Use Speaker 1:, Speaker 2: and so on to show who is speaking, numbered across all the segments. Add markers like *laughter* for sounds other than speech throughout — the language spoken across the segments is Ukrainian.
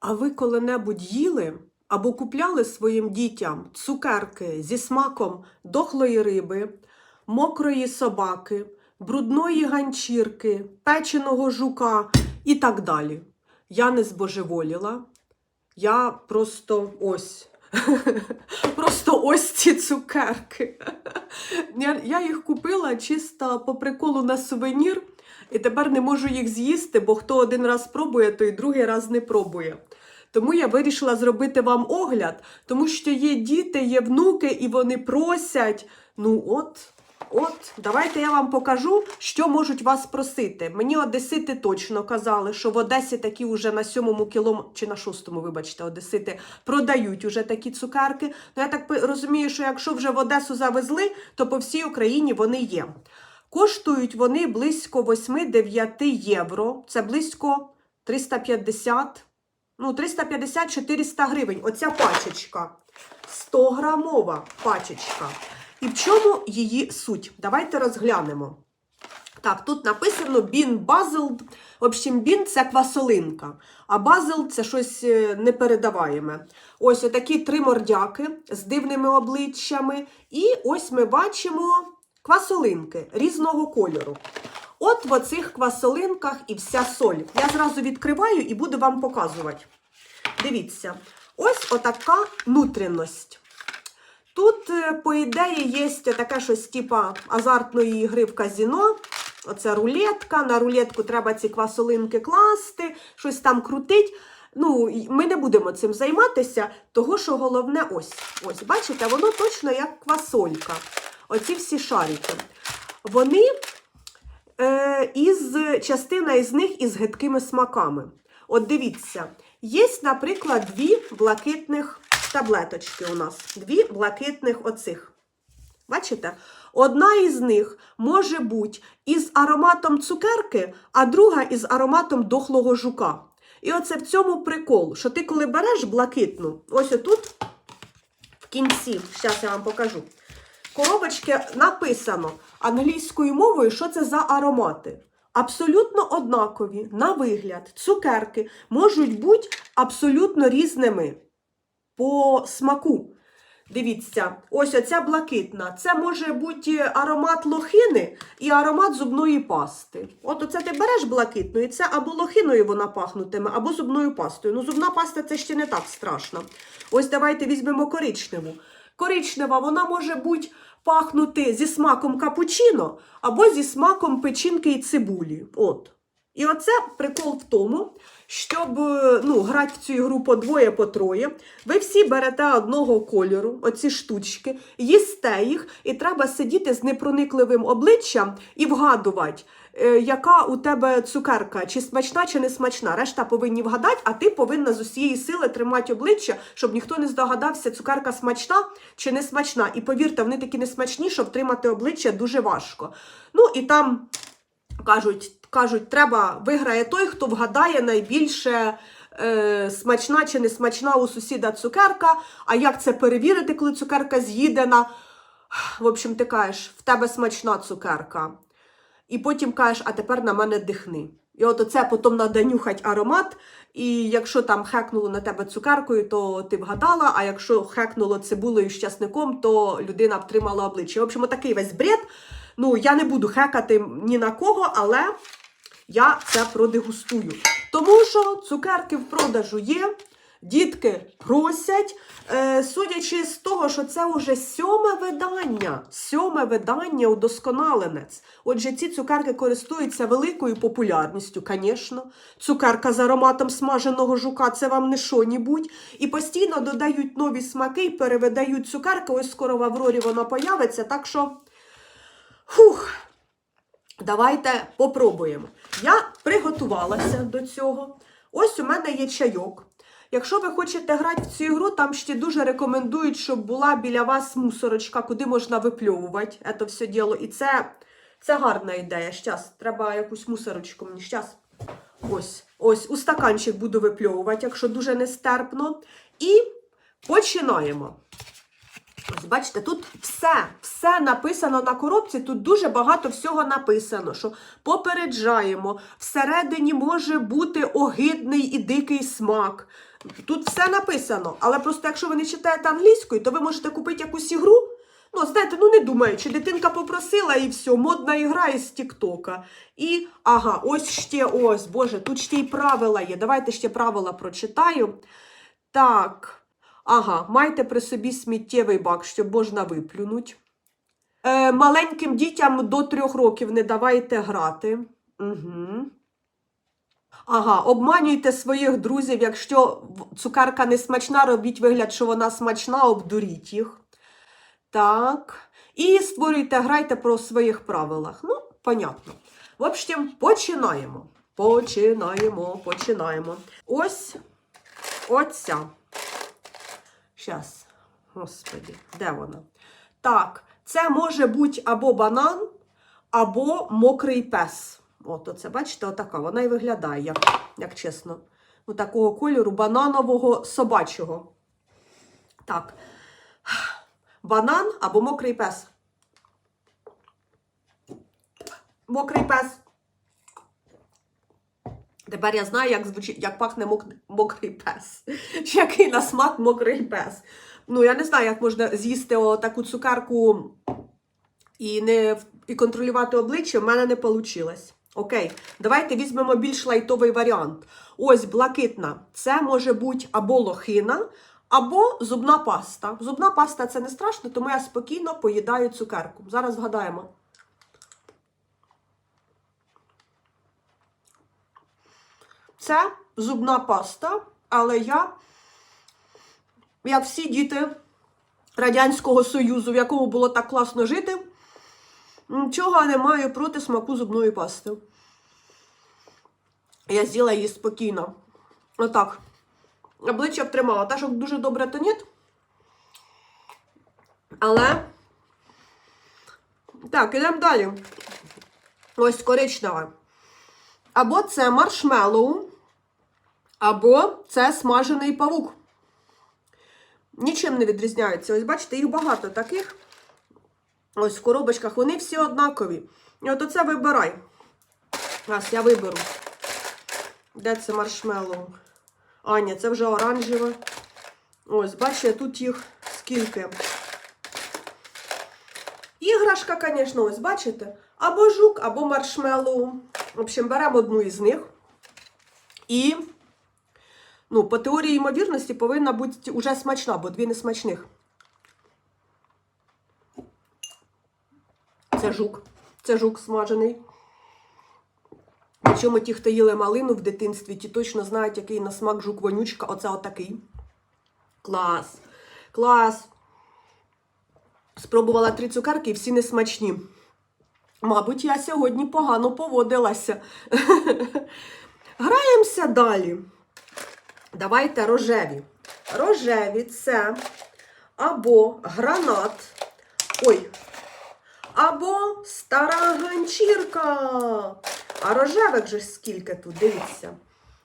Speaker 1: А ви коли-небудь їли або купляли своїм дітям цукерки зі смаком дохлої риби, мокрої собаки, брудної ганчірки, печеного жука і так далі? Я не збожеволіла. Я просто ось. *laughs* Просто ось ці цукерки. *laughs* Я, я їх купила чисто по приколу на сувенір, і тепер не можу їх з'їсти, бо хто один раз пробує, той другий раз не пробує. Тому я вирішила зробити вам огляд, тому що є діти, є внуки, і вони просять. Ну от, от, давайте я вам покажу, що можуть вас просити. Мені одесити точно казали, що в Одесі такі вже на сьомому кілометрі, чи на шостому, вибачте, одесити продають уже такі цукерки. Ну я так розумію, що якщо вже в Одесу завезли, то по всій Україні вони є. Коштують вони близько 8-9 євро. Це близько 350, ну 350-400 гривень. Оця пачечка. 100 грамова пачечка. І в чому її суть? Давайте розглянемо. Так, тут написано Бін Базилд. В общем, бін це квасолинка, а базил це щось е, непередаваєме. Ось отакі три мордяки з дивними обличчями. І ось ми бачимо квасолинки різного кольору. От в оцих квасолинках і вся соль. Я зразу відкриваю і буду вам показувати. Дивіться, ось отака нутряність. Тут, е, по ідеї, є таке щось типа азартної гри в казіно. Оце рулетка. На рулетку треба ці квасолинки класти, щось там крутить. Ну, ми не будемо цим займатися, того що головне ось. Ось, бачите, воно точно як квасолька. Оці всі шарики. Вони із частина із них із гидкими смаками. От дивіться, є, наприклад, дві блакитних таблеточки у нас. Дві блакитних оцих. Бачите? Одна із них може бути із ароматом цукерки, а друга із ароматом дохлого жука. І оце в цьому прикол, що ти коли береш блакитну, ось отут в кінці, зараз я вам покажу. Коробочки написано англійською мовою, що це за аромати. Абсолютно однакові, на вигляд, цукерки можуть бути абсолютно різними по смаку. Дивіться, ось оця блакитна. Це може бути аромат лохини і аромат зубної пасти. От оце ти береш блакитну, і це або лохиною вона пахнутиме, або зубною пастою. Ну, зубна паста це ще не так страшно. Ось давайте візьмемо коричневу. Коричнева вона може бути пахнути зі смаком капучино або зі смаком печінки і цибулі. От. І оце прикол в тому, щоб е, ну, грати в цю ігру по двоє, по троє, ви всі берете одного кольору, оці штучки, їсте їх, і треба сидіти з непроникливим обличчям і вгадувати, яка у тебе цукерка, чи смачна, чи не смачна. Решта повинні вгадати, а ти повинна з усієї сили тримати обличчя, щоб ніхто не здогадався, цукерка смачна чи не смачна. І повірте, вони такі не смачні, щоб тримати обличчя дуже важко. Ну і там кажуть, кажуть, треба виграє той, хто вгадає найбільше е, смачна чи не смачна у сусіда цукерка. А як це перевірити, коли цукерка з'їдена? В общем, ти кажеш, в тебе смачна цукерка. І потім кажеш, а тепер на мене дихни. І от оце потім треба нюхати аромат. І якщо там хекнуло на тебе цукеркою, то ти вгадала. А якщо хекнуло цибулею з часником, то людина втримала обличчя. В общем, такий весь бред. Ну, я не буду хекати ні на кого, але я це продегустую. Тому що цукерки в продажу є, дітки просять. Е, судячи з того, що це вже сьоме видання, сьоме видання удосконаленець. Отже, ці цукерки користуються великою популярністю, звісно. Цукерка з ароматом смаженого жука це вам не що-нібудь. І постійно додають нові смаки і перевидають цукерки. Ось скоро в Аврорі вона появиться. Так що, фух, давайте попробуємо. Я приготувалася до цього. Ось у мене є чайок. Якщо ви хочете грати в цю ігру, там ще дуже рекомендують, щоб була біля вас мусорочка, куди можна випльовувати це все діло. І це, це гарна ідея. Щас, треба якусь мусорочку мені. Щас. Ось, ось, у стаканчик буду випльовувати, якщо дуже нестерпно. І починаємо. Ось бачите, тут все, все написано на коробці, тут дуже багато всього написано, що попереджаємо, всередині може бути огидний і дикий смак. Тут все написано, але просто якщо ви не читаєте англійською, то ви можете купити якусь ігру. Ну, знаєте, ну не думаючи, дитинка попросила і все, модна ігра із Тіктока. І, ага, ось ще ось, Боже, тут ще й правила є. Давайте ще правила прочитаю. Так. Ага, майте при собі сміттєвий бак, щоб можна виплюнути. Е, маленьким дітям до трьох років не давайте грати. Угу. Ага, обманюйте своїх друзів, якщо цукерка не смачна, робіть вигляд, що вона смачна, обдуріть їх. Так. І створюйте, грайте про своїх правилах. Ну, понятно. В общем, починаємо. Починаємо, починаємо. Ось оця. Щас. Господи, де вона? Так, це може бути або банан, або мокрий пес. От оце, бачите, отака. Вона і виглядає, як, як чесно. Ну, такого кольору бананового собачого. Так. Банан або мокрий пес. Мокрий пес. Тепер я знаю, як звучить, як пахне мок... мокрий пес. *laughs* Який на смак мокрий пес. Ну, я не знаю, як можна з'їсти таку цукерку і не і контролювати обличчя, в мене не вийшло. Окей, давайте візьмемо більш лайтовий варіант. Ось блакитна. Це може бути або лохина, або зубна паста. Зубна паста це не страшно, тому я спокійно поїдаю цукерку. Зараз згадаємо. Це зубна паста, але я, як всі діти Радянського Союзу, в якому було так класно жити, нічого не маю проти смаку зубної пасти. Я з'їла її спокійно. Отак. Обличчя втримала. Та, що дуже добре, то ні. Але. Так, ідемо далі. Ось коричнева. Або це маршмеллоу, або це смажений павук. Нічим не відрізняються. Ось бачите, їх багато таких. Ось в коробочках вони всі однакові. І от оце вибирай. Зараз я виберу. Де це маршмеллоу? А, ні, це вже оранжеве. Ось, бачите, тут їх скільки. Іграшка, звісно, ось бачите? Або жук, або маршмеллоу. В общем, беремо одну із них. І, ну, по теорії ймовірності повинна бути уже смачна, бо дві не смачних. Це жук. Це жук смажений. Причому ті, хто їли малину в дитинстві, ті точно знають, який на смак жук вонючка. Оце отакий. Клас. Клас. Спробувала три цукерки і всі не смачні. Мабуть, я сьогодні погано поводилася. *laughs* Граємося далі. Давайте рожеві. Рожеві це або гранат. Ой. Або стара ганчірка. А рожевих же скільки тут, дивіться.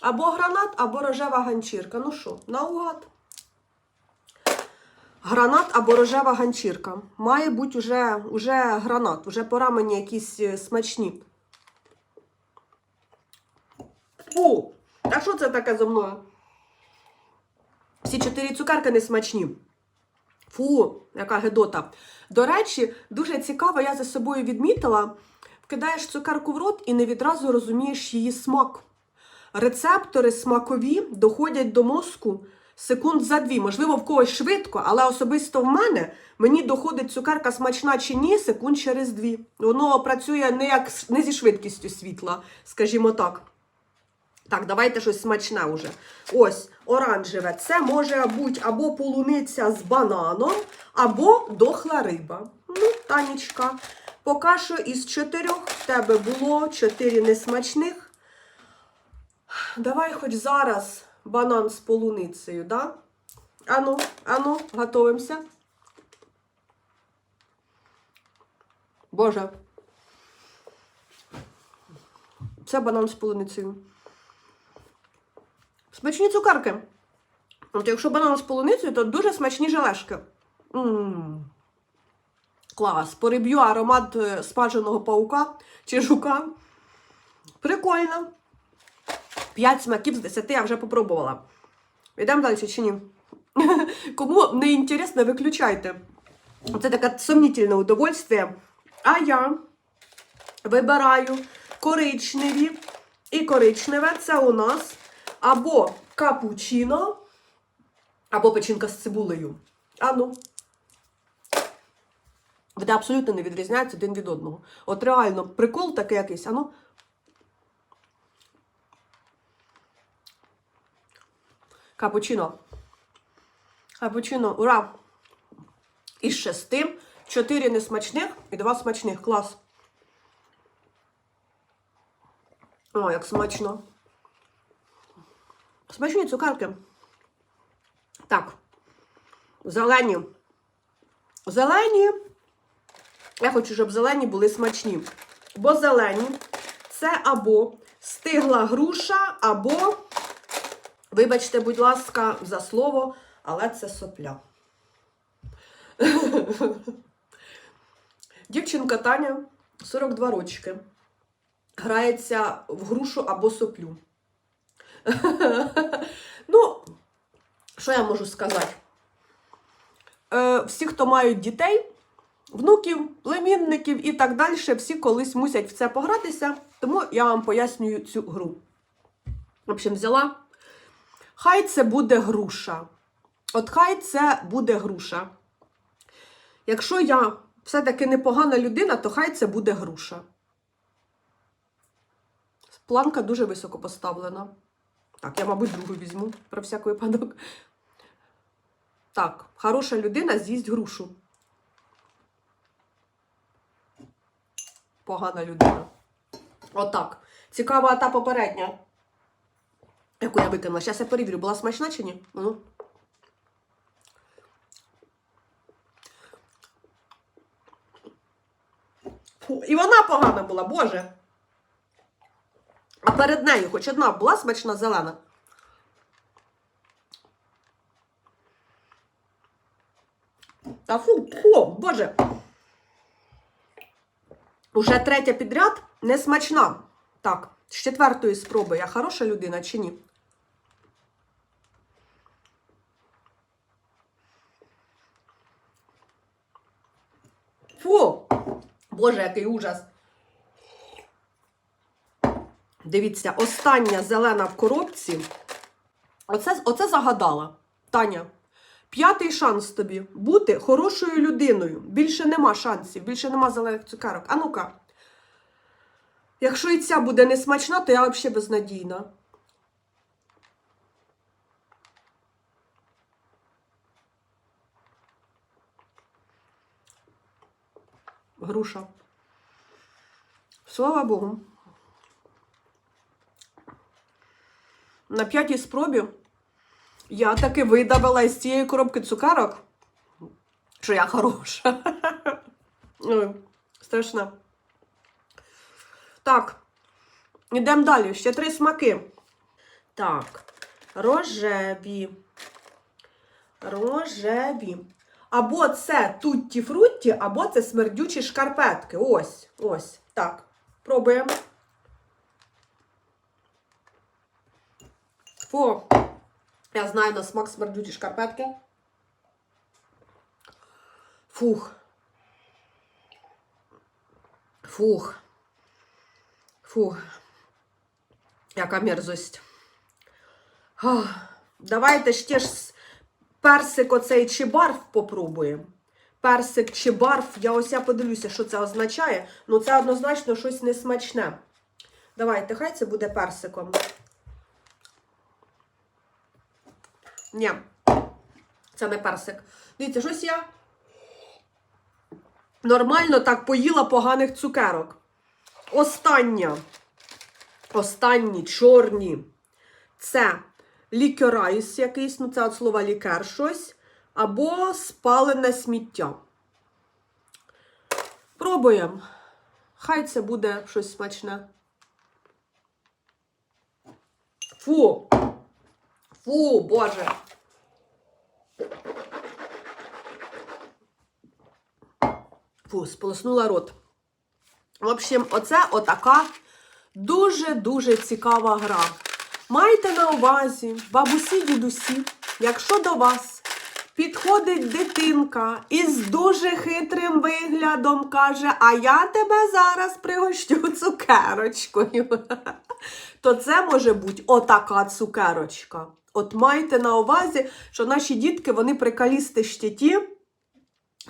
Speaker 1: Або гранат, або рожева ганчірка. Ну що, наугад. Гранат або рожева ганчірка. Має бути уже, уже гранат, уже пора мені якісь е, смачні. Фу! А що це таке зо мною? Всі чотири цукерки не смачні. Фу, яка гедота. До речі, дуже цікаво, я за собою відмітила, вкидаєш цукерку в рот і не відразу розумієш її смак. Рецептори смакові доходять до мозку секунд за дві. Можливо, в когось швидко, але особисто в мене мені доходить цукерка смачна чи ні, секунд через дві. Воно працює не, як, не зі швидкістю світла, скажімо так. Так, давайте щось смачне уже. Ось, оранжеве. Це може бути або полуниця з бананом, або дохла риба. Ну, Танечка, поки що із чотирьох в тебе було чотири несмачних. Давай хоч зараз банан з полуницею, да? Ану, ану, готовимося. Боже. Це банан з полуницею. Смачні цукерки. От якщо банан з полуницею, то дуже смачні желешки. М. Клас. Переб'ю аромат е, смаженого паука чи жука. Прикольно. 5 смаків з 10 я вже попробувала. Йдемо далі чи ні? *laughs* Кому не інтересно, виключайте. Це таке сумнітельне удовольствие. А я вибираю коричневі. І коричневе це у нас або капучино, або печінка з цибулею. А ну. Вони абсолютно не відрізняються один від одного. От реально, прикол такий якийсь, а ну. Капучино. Капучино, ура! Із шести. Чотири несмачних і два смачних. Клас. О, як смачно. Смачні цукерки. Так. Зелені. Зелені. Я хочу, щоб зелені були смачні. Бо зелені це або стигла груша, або, вибачте, будь ласка, за слово, але це сопля. *laughs* Дівчинка Таня, 42 рочки, грається в грушу або соплю. *laughs* ну, що я можу сказати? Е, всі, хто мають дітей, внуків, племінників і так далі, всі колись мусять в це погратися, тому я вам пояснюю цю гру. В общем, взяла. Хай це буде груша. От хай це буде груша. Якщо я все-таки непогана людина, то хай це буде груша. Планка дуже високо поставлена. Так, я, мабуть, другу візьму про всяк випадок. Так, хороша людина з'їсть грушу. Погана людина. Отак. Цікава та попередня, яку я викинула. Зараз я перевірю, була смачна чи ні? Ну. Фу, І вона погана була, Боже. А перед нею хоч одна була смачна зелена. Та фу, фу, Боже. Уже третя підряд не смачна. Так, з четвертої спроби я хороша людина чи ні? Фу! Боже, який ужас. Дивіться, остання зелена в коробці. Оце, оце загадала. Таня. П'ятий шанс тобі бути хорошою людиною. Більше нема шансів, більше нема зелених цукерок. А ну-ка. Якщо і ця буде несмачна, то я взагалі безнадійна. Груша. Слава Богу. На п'ятій спробі я таки видавила із цієї коробки цукарок, що я хороша. *laughs* Ой, страшно. Так, йдемо далі. Ще три смаки. Так, рожеві. Рожеві. Або це тутті фрутті, або це смердючі шкарпетки. Ось, ось. Так. Пробуємо. Фу. Я знаю на смак смердючі шкарпетки. Фух. Фух. Фух. Яка мерзость. Ах. Давайте ще ж персик оцей чи барф попробуємо. Персик чи барф. Я ось я подивлюся, що це означає. Ну, це однозначно щось несмачне. Давайте, хай це буде персиком. Ні, це не персик. Дивіться, щось я нормально так поїла поганих цукерок. Остання. Останні чорні. Це лікерайс якийсь, ну це від слова лікер щось. Або спалене сміття. Пробуємо. Хай це буде щось смачне. Фу. Фу, Боже. Фу, сполоснула рот. В общем, оце отака дуже-дуже цікава гра. Майте на увазі, бабусі, дідусі, якщо до вас підходить дитинка із дуже хитрим виглядом, каже, а я тебе зараз пригощу цукерочкою, *laughs* то це може бути отака цукерочка. От майте на увазі, що наші дітки, вони прикалісти ще ті,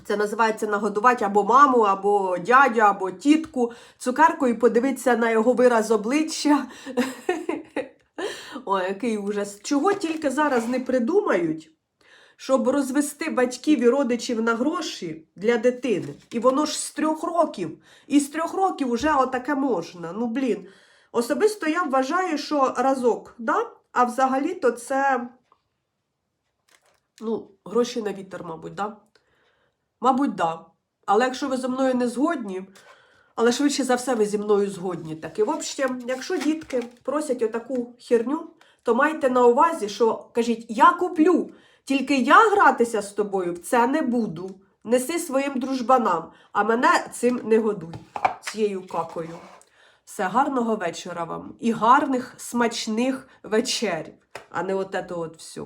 Speaker 1: це називається нагодувати або маму, або дядю, або тітку цукеркою, і подивитися на його вираз обличчя. *laughs* Ой, який ужас. Чого тільки зараз не придумають, щоб розвести батьків і родичів на гроші для дитини. І воно ж з трьох років. І з трьох років вже отаке можна. Ну, блін. Особисто я вважаю, що разок, да? а взагалі-то це ну, гроші на вітер, мабуть, да? Мабуть, да. Але якщо ви зі мною не згодні, але швидше за все ви зі мною згодні. Так і в общем, якщо дітки просять отаку херню, то майте на увазі, що кажіть, я куплю, тільки я гратися з тобою в це не буду. Неси своїм дружбанам, а мене цим не годуй, цією какою. Все, гарного вечора вам і гарних смачних вечерів, а не от от все.